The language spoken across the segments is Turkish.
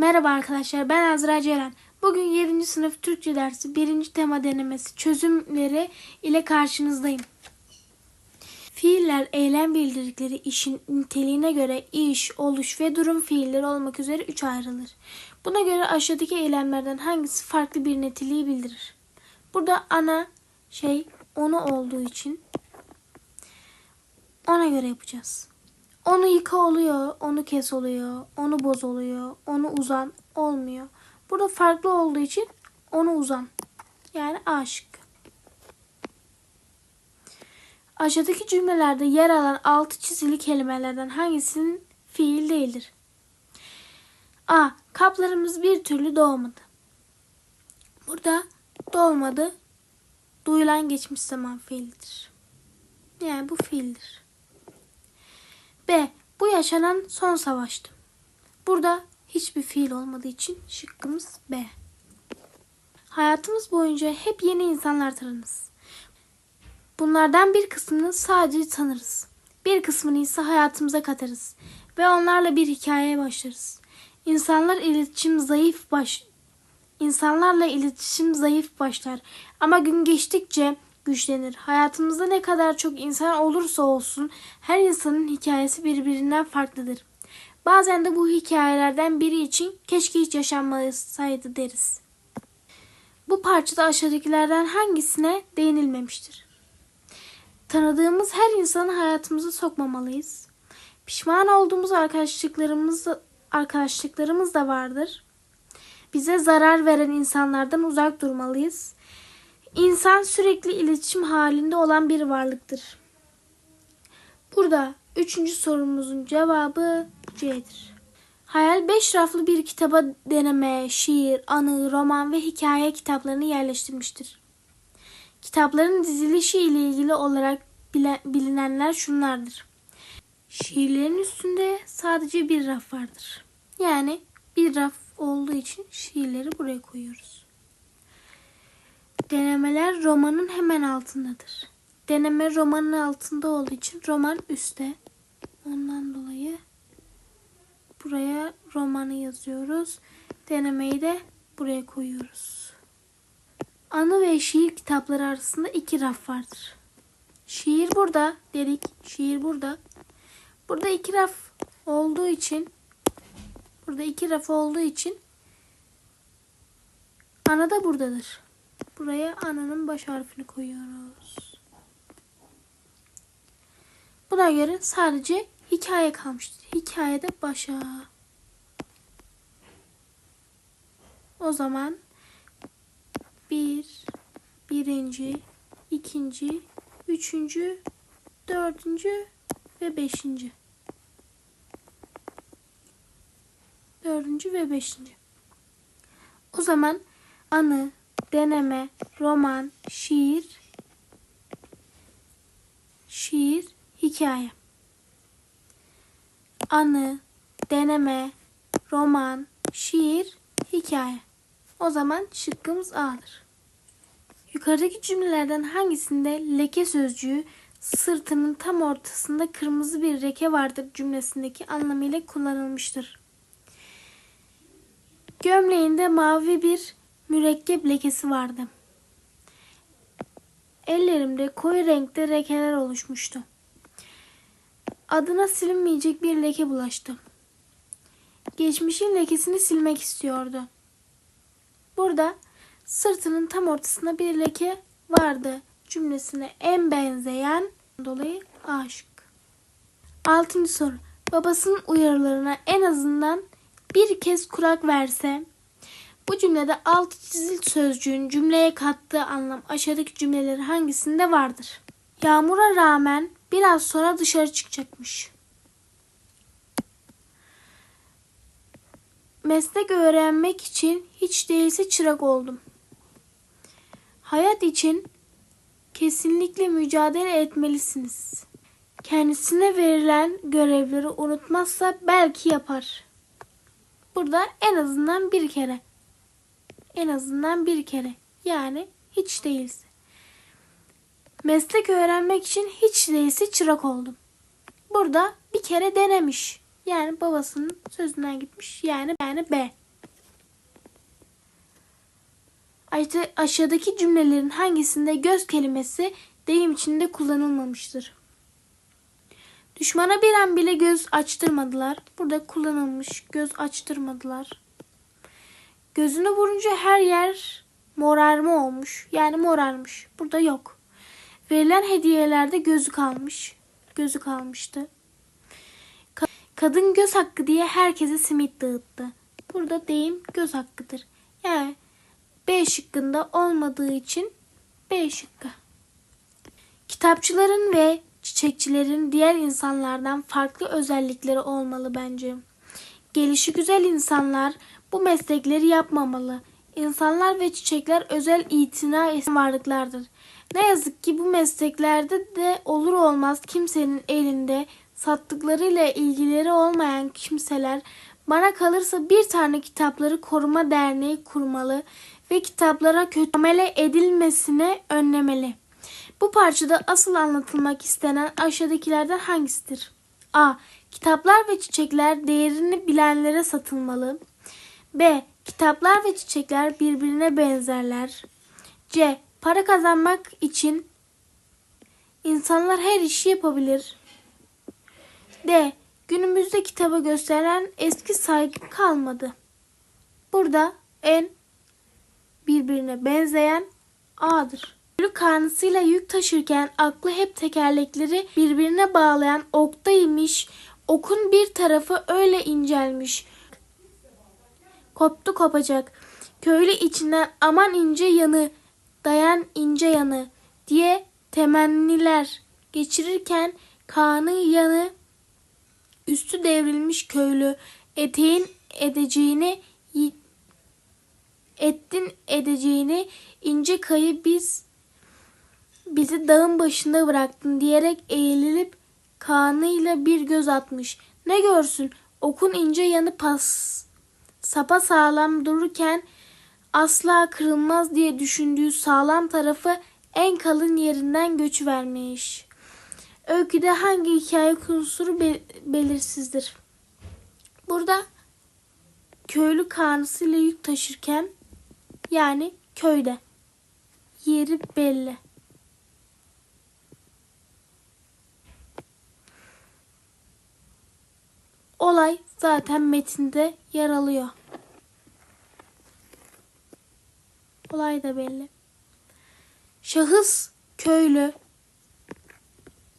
Merhaba arkadaşlar ben Azra Ceren. Bugün 7. sınıf Türkçe dersi 1. tema denemesi çözümleri ile karşınızdayım. Fiiller eylem bildirdikleri işin niteliğine göre iş, oluş ve durum fiilleri olmak üzere 3 ayrılır. Buna göre aşağıdaki eylemlerden hangisi farklı bir niteliği bildirir? Burada ana şey onu olduğu için ona göre yapacağız. Onu yıka oluyor, onu kes oluyor, onu boz oluyor, onu uzan olmuyor. Burada farklı olduğu için onu uzan. Yani A. Aşağıdaki cümlelerde yer alan altı çizili kelimelerden hangisinin fiil değildir? A. Kaplarımız bir türlü doğmadı. Burada doğmadı duyulan geçmiş zaman fiilidir. Yani bu fiildir. B. Bu yaşanan son savaştı. Burada hiçbir fiil olmadığı için şıkkımız B. Hayatımız boyunca hep yeni insanlar tanırız. Bunlardan bir kısmını sadece tanırız. Bir kısmını ise hayatımıza katarız ve onlarla bir hikayeye başlarız. İnsanlar iletişim zayıf baş İnsanlarla iletişim zayıf başlar ama gün geçtikçe güçlenir. Hayatımızda ne kadar çok insan olursa olsun her insanın hikayesi birbirinden farklıdır. Bazen de bu hikayelerden biri için keşke hiç yaşanmasaydı deriz. Bu parçada aşağıdakilerden hangisine değinilmemiştir? Tanıdığımız her insanı hayatımıza sokmamalıyız. Pişman olduğumuz arkadaşlıklarımız arkadaşlıklarımız da vardır. Bize zarar veren insanlardan uzak durmalıyız. İnsan sürekli iletişim halinde olan bir varlıktır. Burada üçüncü sorumuzun cevabı C'dir. Hayal beş raflı bir kitaba deneme, şiir, anı, roman ve hikaye kitaplarını yerleştirmiştir. Kitapların dizilişi ile ilgili olarak bilinenler şunlardır. Şiirlerin üstünde sadece bir raf vardır. Yani bir raf olduğu için şiirleri buraya koyuyoruz. Denemeler romanın hemen altındadır. Deneme romanın altında olduğu için roman üstte. Ondan dolayı buraya romanı yazıyoruz. Denemeyi de buraya koyuyoruz. Anı ve şiir kitapları arasında iki raf vardır. Şiir burada dedik. Şiir burada. Burada iki raf olduğu için burada iki raf olduğu için ana da buradadır. Buraya ananın baş harfini koyuyoruz. Buna göre sadece hikaye kalmıştır. Hikayede başa. O zaman bir, birinci, ikinci, üçüncü, dördüncü ve beşinci. Dördüncü ve beşinci. O zaman anı, deneme, roman, şiir, şiir, hikaye. Anı, deneme, roman, şiir, hikaye. O zaman şıkkımız A'dır. Yukarıdaki cümlelerden hangisinde leke sözcüğü sırtının tam ortasında kırmızı bir leke vardır cümlesindeki anlamıyla kullanılmıştır? Gömleğinde mavi bir mürekkep lekesi vardı. Ellerimde koyu renkte lekeler oluşmuştu. Adına silinmeyecek bir leke bulaştı. Geçmişin lekesini silmek istiyordu. Burada sırtının tam ortasında bir leke vardı cümlesine en benzeyen dolayı aşık. Altıncı soru. Babasının uyarılarına en azından bir kez kulak verse bu cümlede alt çizil sözcüğün cümleye kattığı anlam aşağıdaki cümleleri hangisinde vardır? Yağmura rağmen biraz sonra dışarı çıkacakmış. Meslek öğrenmek için hiç değilse çırak oldum. Hayat için kesinlikle mücadele etmelisiniz. Kendisine verilen görevleri unutmazsa belki yapar. Burada en azından bir kere en azından bir kere yani hiç değilse. Meslek öğrenmek için hiç değilse çırak oldum. Burada bir kere denemiş. Yani babasının sözünden gitmiş. Yani yani B. Aşağıdaki cümlelerin hangisinde göz kelimesi deyim içinde kullanılmamıştır? Düşmana bir an bile göz açtırmadılar. Burada kullanılmış göz açtırmadılar. Gözünü vurunca her yer morarma olmuş. Yani morarmış. Burada yok. Verilen hediyelerde gözü kalmış. Gözü kalmıştı. Ka- Kadın göz hakkı diye herkese simit dağıttı. Burada deyim göz hakkıdır. Yani B şıkkında olmadığı için B şıkkı. Kitapçıların ve çiçekçilerin diğer insanlardan farklı özellikleri olmalı bence. Gelişi güzel insanlar bu meslekleri yapmamalı. İnsanlar ve çiçekler özel itina varlıklardır. Ne yazık ki bu mesleklerde de olur olmaz kimsenin elinde sattıklarıyla ilgileri olmayan kimseler bana kalırsa bir tane kitapları koruma derneği kurmalı ve kitaplara kötü amele edilmesine önlemeli. Bu parçada asıl anlatılmak istenen aşağıdakilerden hangisidir? A. Kitaplar ve çiçekler değerini bilenlere satılmalı. B. Kitaplar ve çiçekler birbirine benzerler. C. Para kazanmak için insanlar her işi yapabilir. D. Günümüzde kitaba gösteren eski saygı kalmadı. Burada en birbirine benzeyen A'dır. Ölü karnısıyla yük taşırken aklı hep tekerlekleri birbirine bağlayan oktaymış. Okun bir tarafı öyle incelmiş. Koptu kopacak. Köylü içinden aman ince yanı, dayan ince yanı diye temenniler geçirirken kanı yanı üstü devrilmiş köylü eteğin edeceğini ettin edeceğini ince kayı biz bizi dağın başında bıraktın diyerek eğilip kanıyla bir göz atmış. Ne görsün okun ince yanı pas sapa sağlam dururken asla kırılmaz diye düşündüğü sağlam tarafı en kalın yerinden göç vermiş. Öyküde hangi hikaye be- belirsizdir. Burada köylü karnısıyla yük taşırken yani köyde yeri belli. Olay zaten metinde yer alıyor. Olay da belli. Şahıs köylü.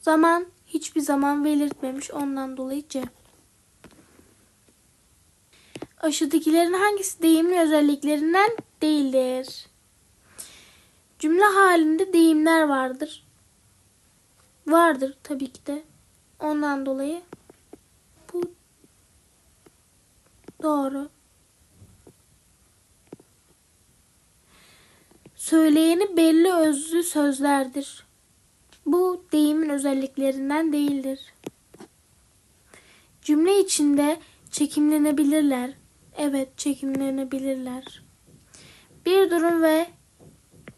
Zaman hiçbir zaman belirtmemiş ondan dolayı C. Aşağıdakilerin hangisi deyimli özelliklerinden değildir? Cümle halinde deyimler vardır. Vardır tabii ki de. Ondan dolayı bu doğru. Söyleyeni belli özlü sözlerdir. Bu deyimin özelliklerinden değildir. Cümle içinde çekimlenebilirler. Evet, çekimlenebilirler. Bir durum ve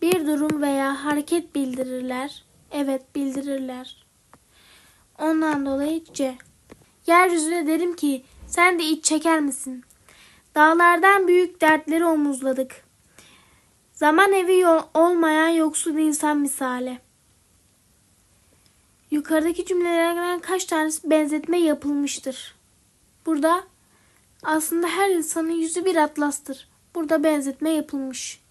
bir durum veya hareket bildirirler. Evet, bildirirler. Ondan dolayı C. Yeryüzüne derim ki sen de iç çeker misin? Dağlardan büyük dertleri omuzladık. Zaman evi olmayan yoksul insan misali. Yukarıdaki cümlelerden kaç tanesi benzetme yapılmıştır? Burada aslında her insanın yüzü bir atlastır. Burada benzetme yapılmış.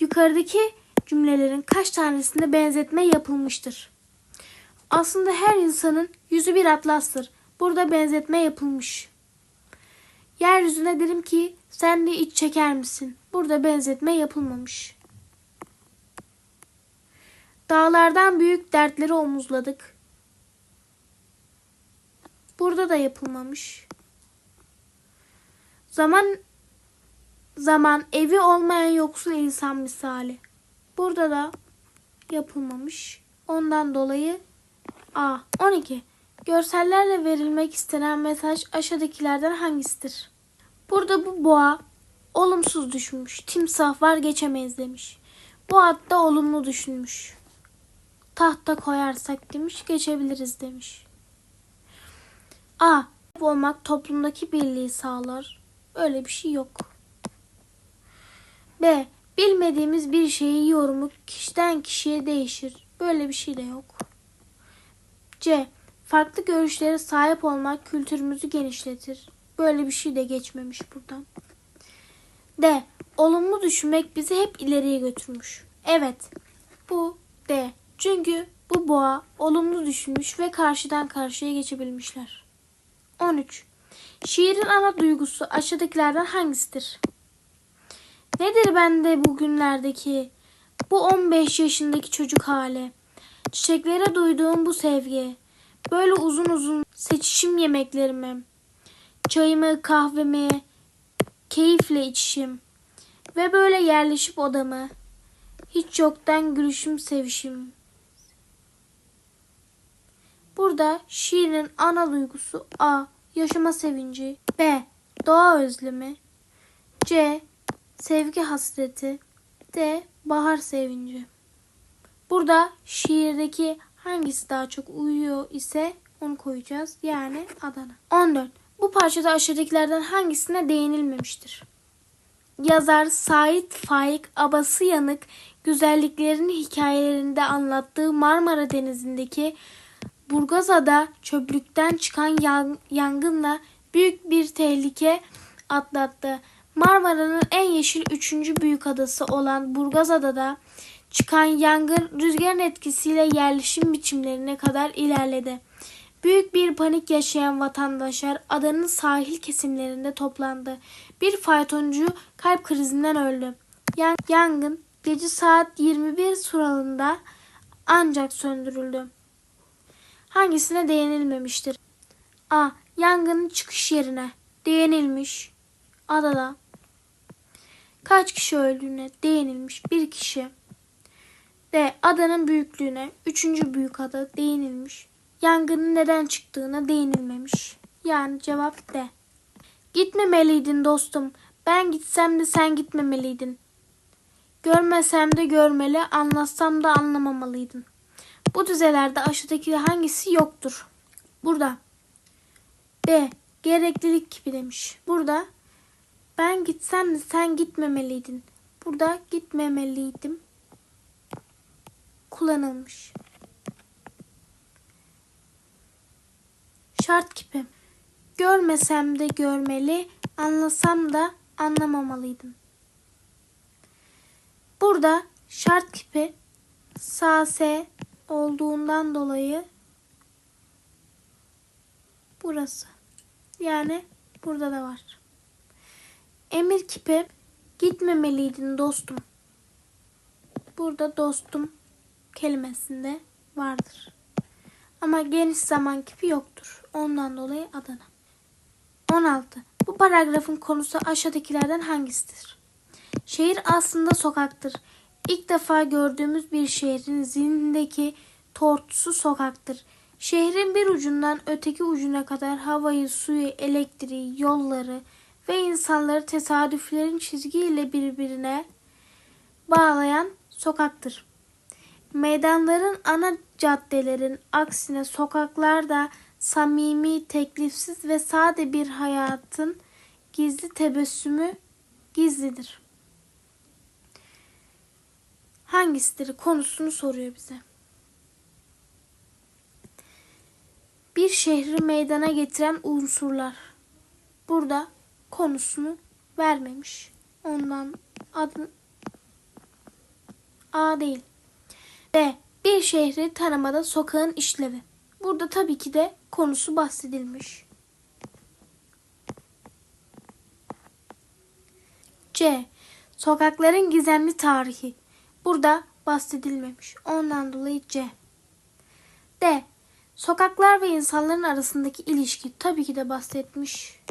Yukarıdaki cümlelerin kaç tanesinde benzetme yapılmıştır? Aslında her insanın yüzü bir atlastır. Burada benzetme yapılmış. Yeryüzüne derim ki sen de iç çeker misin? Burada benzetme yapılmamış. Dağlardan büyük dertleri omuzladık. Burada da yapılmamış. Zaman zaman evi olmayan yoksul insan misali. Burada da yapılmamış. Ondan dolayı A. 12. Görsellerle verilmek istenen mesaj aşağıdakilerden hangisidir? Burada bu boğa olumsuz düşünmüş. Timsah var geçemeyiz demiş. Bu hatta olumlu düşünmüş. Tahta koyarsak demiş geçebiliriz demiş. A. Olmak toplumdaki birliği sağlar. Öyle bir şey yok. B. Bilmediğimiz bir şeyi yorumu kişiden kişiye değişir. Böyle bir şey de yok. C. Farklı görüşlere sahip olmak kültürümüzü genişletir. Böyle bir şey de geçmemiş buradan. D. Olumlu düşünmek bizi hep ileriye götürmüş. Evet. Bu D. Çünkü bu boğa olumlu düşünmüş ve karşıdan karşıya geçebilmişler. 13. Şiirin ana duygusu aşağıdakilerden hangisidir? Nedir bende bugünlerdeki bu 15 yaşındaki çocuk hali? Çiçeklere duyduğum bu sevgi. Böyle uzun uzun seçişim yemeklerimi. Çayımı, kahvemi keyifle içişim. Ve böyle yerleşip odamı. Hiç yoktan gülüşüm sevişim. Burada şiirin ana duygusu A. Yaşama sevinci B. Doğa özlemi C. Sevgi hasreti D. Bahar sevinci Burada şiirdeki hangisi daha çok uyuyor ise onu koyacağız. Yani Adana. 14. Bu parçada aşağıdakilerden hangisine değinilmemiştir? Yazar Sait Faik abası yanık güzelliklerini hikayelerinde anlattığı Marmara Denizi'ndeki Burgazada çöplükten çıkan yan- yangınla büyük bir tehlike atlattı. Marmara'nın en yeşil üçüncü büyük adası olan Burgazada'da çıkan yangın rüzgarın etkisiyle yerleşim biçimlerine kadar ilerledi. Büyük bir panik yaşayan vatandaşlar adanın sahil kesimlerinde toplandı. Bir faytoncu kalp krizinden öldü. Yan- Yangın gece saat 21 suralında ancak söndürüldü. Hangisine değinilmemiştir? A. Yangının çıkış yerine değinilmiş. Adada. Kaç kişi öldüğüne değinilmiş. Bir kişi. D. Adanın büyüklüğüne. Üçüncü büyük ada değinilmiş. Yangının neden çıktığına değinilmemiş. Yani cevap D. Gitmemeliydin dostum. Ben gitsem de sen gitmemeliydin. Görmesem de görmeli, anlatsam da anlamamalıydın. Bu dizelerde aşağıdaki hangisi yoktur? Burada. B. Gereklilik gibi demiş. Burada. Ben gitsem de sen gitmemeliydin. Burada gitmemeliydim. Kullanılmış. Şart kipi. Görmesem de görmeli, anlasam da anlamamalıydım. Burada şart kipi sağ S olduğundan dolayı burası. Yani burada da var. Emir kipi gitmemeliydin dostum. Burada dostum kelimesinde vardır. Ama geniş zaman kipi yoktur. Ondan dolayı Adana. 16. Bu paragrafın konusu aşağıdakilerden hangisidir? Şehir aslında sokaktır. İlk defa gördüğümüz bir şehrin zihnindeki tortusu sokaktır. Şehrin bir ucundan öteki ucuna kadar havayı, suyu, elektriği, yolları ve insanları tesadüflerin çizgiyle birbirine bağlayan sokaktır. Meydanların ana caddelerin aksine sokaklarda samimi, teklifsiz ve sade bir hayatın gizli tebessümü gizlidir. Hangisidir konusunu soruyor bize. Bir şehri meydana getiren unsurlar. Burada konusunu vermemiş. Ondan adı A değil. B. Bir şehri tanımada sokağın işlevi. Burada tabii ki de konusu bahsedilmiş. C. Sokakların gizemli tarihi. Burada bahsedilmemiş. Ondan dolayı C. D. Sokaklar ve insanların arasındaki ilişki tabii ki de bahsetmiş.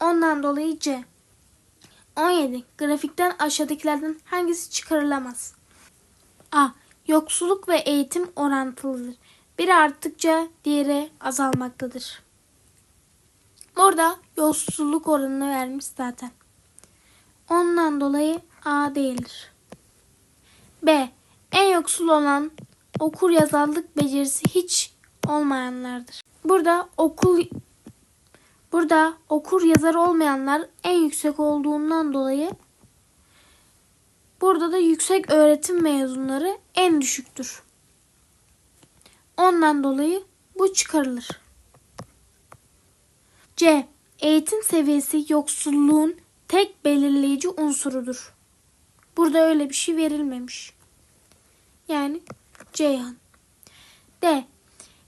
Ondan dolayı C. 17. Grafikten aşağıdakilerden hangisi çıkarılamaz? A. Yoksulluk ve eğitim orantılıdır. Biri arttıkça diğeri azalmaktadır. Burada yoksulluk oranını vermiş zaten. Ondan dolayı A değildir. B. En yoksul olan okur yazarlık becerisi hiç olmayanlardır. Burada okul Burada okur yazar olmayanlar en yüksek olduğundan dolayı burada da yüksek öğretim mezunları en düşüktür. Ondan dolayı bu çıkarılır. C. Eğitim seviyesi yoksulluğun tek belirleyici unsurudur. Burada öyle bir şey verilmemiş. Yani Ceyhan. D.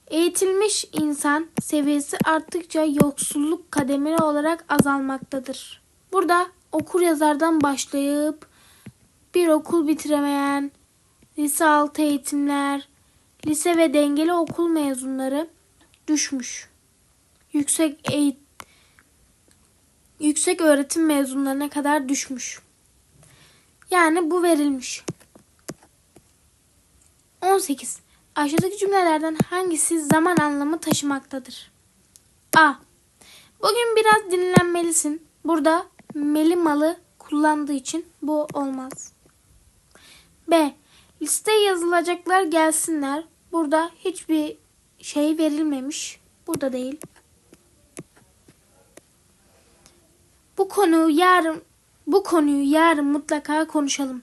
Eğitilmiş insan seviyesi arttıkça yoksulluk kademeli olarak azalmaktadır. Burada okur yazardan başlayıp bir okul bitiremeyen, lise altı eğitimler, lise ve dengeli okul mezunları düşmüş. Yüksek eğit yüksek öğretim mezunlarına kadar düşmüş. Yani bu verilmiş. 18. Aşağıdaki cümlelerden hangisi zaman anlamı taşımaktadır? A. Bugün biraz dinlenmelisin. Burada meli malı kullandığı için bu olmaz. B. Listeye yazılacaklar gelsinler. Burada hiçbir şey verilmemiş. Burada değil. Bu konuyu yarın bu konuyu yarın mutlaka konuşalım.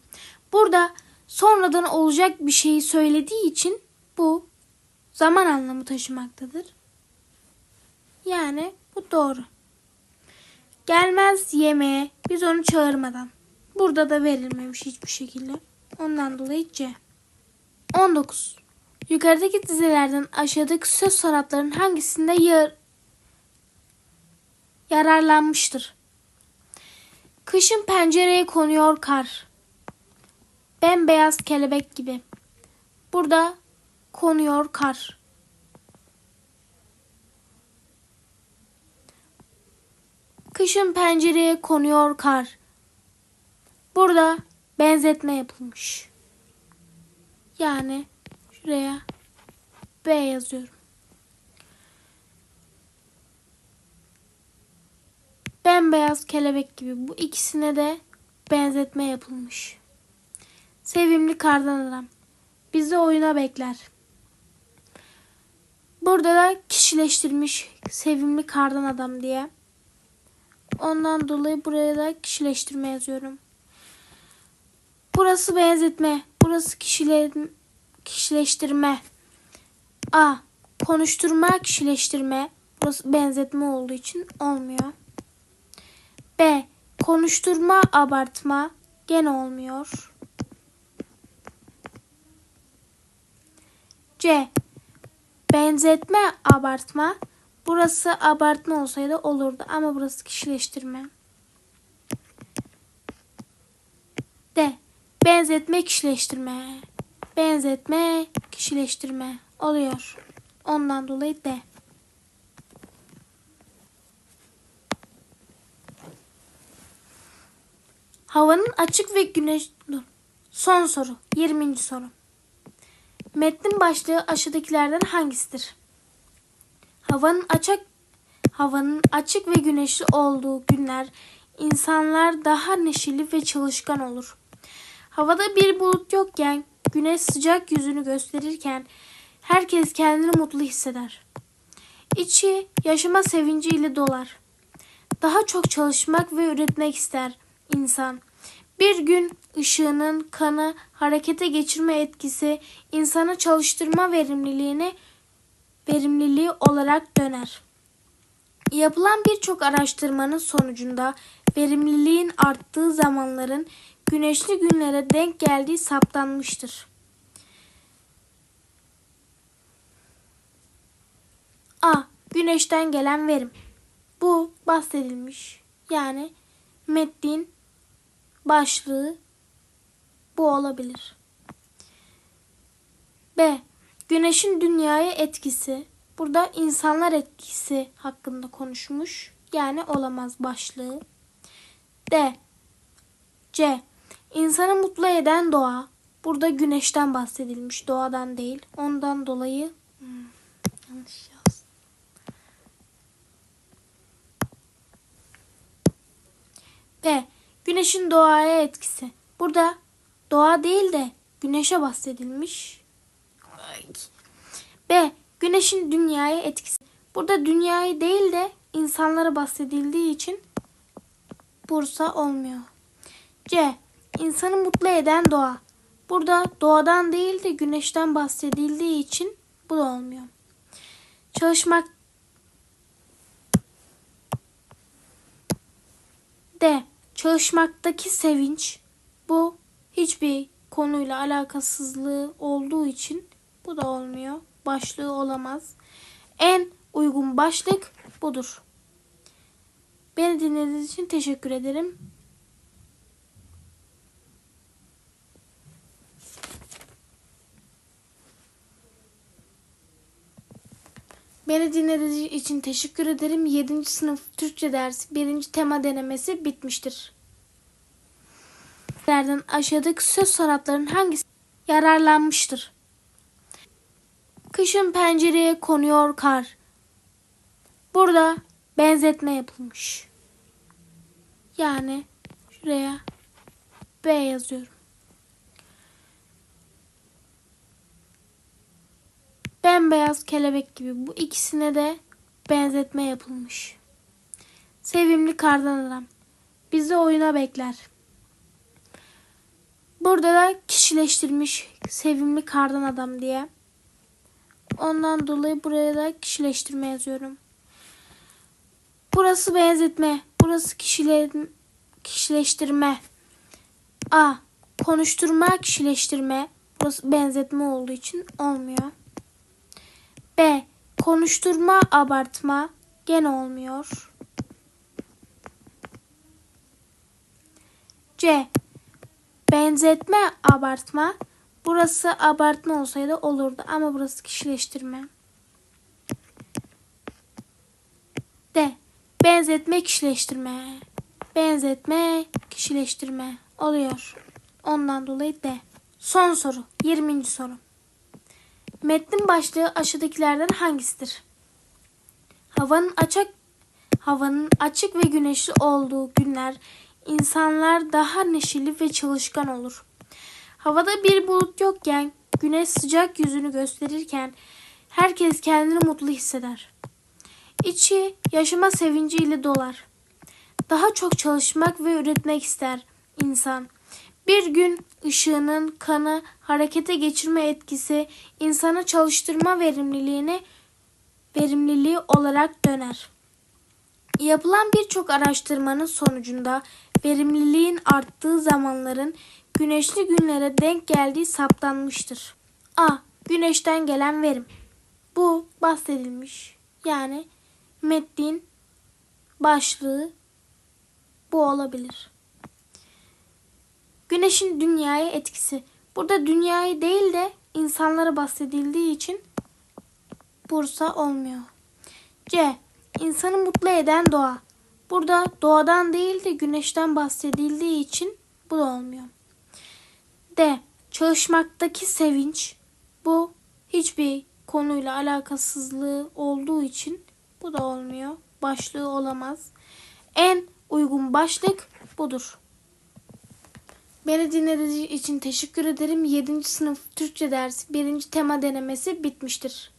Burada sonradan olacak bir şeyi söylediği için bu zaman anlamı taşımaktadır. Yani bu doğru. Gelmez yemeğe biz onu çağırmadan. Burada da verilmemiş hiçbir şekilde. Ondan dolayı C. 19. Yukarıdaki dizelerden aşağıdaki söz sanatlarının hangisinde yar yararlanmıştır? Kışın pencereye konuyor kar. Bembeyaz kelebek gibi. Burada konuyor kar. Kışın pencereye konuyor kar. Burada benzetme yapılmış. Yani şuraya B yazıyorum. Bembeyaz kelebek gibi bu ikisine de benzetme yapılmış. Sevimli kardan adam bizi oyuna bekler. Burada da kişileştirmiş sevimli kardan adam diye. Ondan dolayı buraya da kişileştirme yazıyorum. Burası benzetme. Burası kişile, kişileştirme. A. Konuşturma, kişileştirme. Burası benzetme olduğu için olmuyor. B. Konuşturma, abartma. Gene olmuyor. C. Benzetme, abartma. Burası abartma olsaydı olurdu ama burası kişileştirme. D. Benzetme, kişileştirme. Benzetme, kişileştirme oluyor. Ondan dolayı D. Havanın açık ve güneş... Dur. Son soru. 20. soru. Metnin başlığı aşağıdakilerden hangisidir? Havanın açık havanın açık ve güneşli olduğu günler insanlar daha neşeli ve çalışkan olur. Havada bir bulut yokken güneş sıcak yüzünü gösterirken herkes kendini mutlu hisseder. İçi yaşama sevinciyle dolar. Daha çok çalışmak ve üretmek ister insan. Bir gün ışığının kanı harekete geçirme etkisi insanı çalıştırma verimliliğine verimliliği olarak döner. Yapılan birçok araştırmanın sonucunda verimliliğin arttığı zamanların güneşli günlere denk geldiği saptanmıştır. A. Güneşten gelen verim. Bu bahsedilmiş. Yani metnin başlığı bu olabilir. B. Güneşin dünyaya etkisi. Burada insanlar etkisi hakkında konuşmuş. Yani olamaz başlığı. D. C. İnsanı mutlu eden doğa. Burada güneşten bahsedilmiş. Doğadan değil. Ondan dolayı hmm, yanlış yaz. B. Güneşin doğaya etkisi. Burada doğa değil de güneşe bahsedilmiş. B. Güneşin dünyaya etkisi. Burada dünyayı değil de insan insanlara bahsedildiği için Bursa olmuyor. C. İnsanı mutlu eden doğa. Burada doğadan değil de güneşten bahsedildiği için bu da olmuyor. Çalışmak D. Çalışmaktaki sevinç. Bu hiçbir konuyla alakasızlığı olduğu için bu da olmuyor. Başlığı olamaz. En uygun başlık budur. Beni dinlediğiniz için teşekkür ederim. Beni dinlediğiniz için teşekkür ederim. 7. sınıf Türkçe dersi 1. tema denemesi bitmiştir. Nereden aşağıdaki söz sanatlarının hangisi yararlanmıştır? Kışın pencereye konuyor kar. Burada benzetme yapılmış. Yani şuraya B yazıyorum. Bembeyaz kelebek gibi bu ikisine de benzetme yapılmış. Sevimli kardan adam bizi oyuna bekler. Burada da kişileştirmiş sevimli kardan adam diye. Ondan dolayı buraya da kişileştirme yazıyorum. Burası benzetme. Burası kişile, kişileştirme. A. Konuşturma, kişileştirme. Burası benzetme olduğu için olmuyor. B. Konuşturma, abartma. Gene olmuyor. C. Benzetme, abartma. Burası abartma olsaydı olurdu ama burası kişileştirme. D. Benzetme, kişileştirme. Benzetme, kişileştirme oluyor. Ondan dolayı D. Son soru. 20. soru. Metnin başlığı aşağıdakilerden hangisidir? Havanın açık havanın açık ve güneşli olduğu günler insanlar daha neşeli ve çalışkan olur. Havada bir bulut yokken, güneş sıcak yüzünü gösterirken herkes kendini mutlu hisseder. İçi yaşama sevinciyle dolar. Daha çok çalışmak ve üretmek ister insan. Bir gün ışığının kanı harekete geçirme etkisi insanı çalıştırma verimliliğine verimliliği olarak döner. Yapılan birçok araştırmanın sonucunda verimliliğin arttığı zamanların güneşli günlere denk geldiği saptanmıştır. A. Güneşten gelen verim. Bu bahsedilmiş. Yani metnin başlığı bu olabilir. Güneşin dünyaya etkisi. Burada dünyayı değil de insanlara bahsedildiği için Bursa olmuyor. C. İnsanı mutlu eden doğa. Burada doğadan değil de güneşten bahsedildiği için bu da olmuyor. D. Çalışmaktaki sevinç. Bu hiçbir konuyla alakasızlığı olduğu için bu da olmuyor. Başlığı olamaz. En uygun başlık budur. Beni dinlediğiniz için teşekkür ederim. 7. sınıf Türkçe dersi 1. tema denemesi bitmiştir.